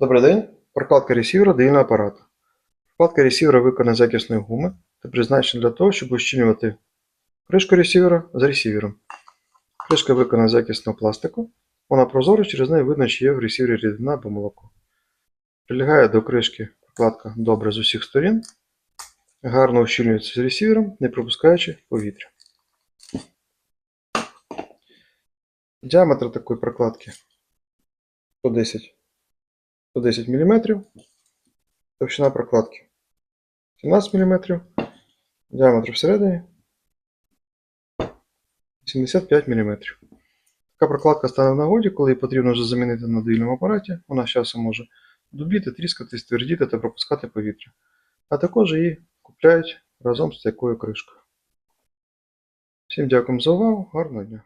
Добрий день. Прокладка ресівера до ільного апарату. Прокладка ресівера виконана з якісної гуми та призначена для того, щоб ущільнювати кришку ресівера з ресівером. Кришка виконана з якісного пластику. Вона прозора, через неї видно, чи є в ресівері рідина або молоко. Прилягає до кришки прокладка добре з усіх сторін. Гарно ущільнюється з ресівером, не пропускаючи повітря. Діаметр такої прокладки 110 110 мм, товщина прокладки 17 мм, діаметр всередині 75 мм. Така прокладка стане в нагоді, коли її потрібно вже замінити на довільному апараті. Вона з часом може дубіти, тріскатись, твердіти та пропускати повітря. А також її купляють разом з такою кришкою. Всім дякую за увагу, гарного дня!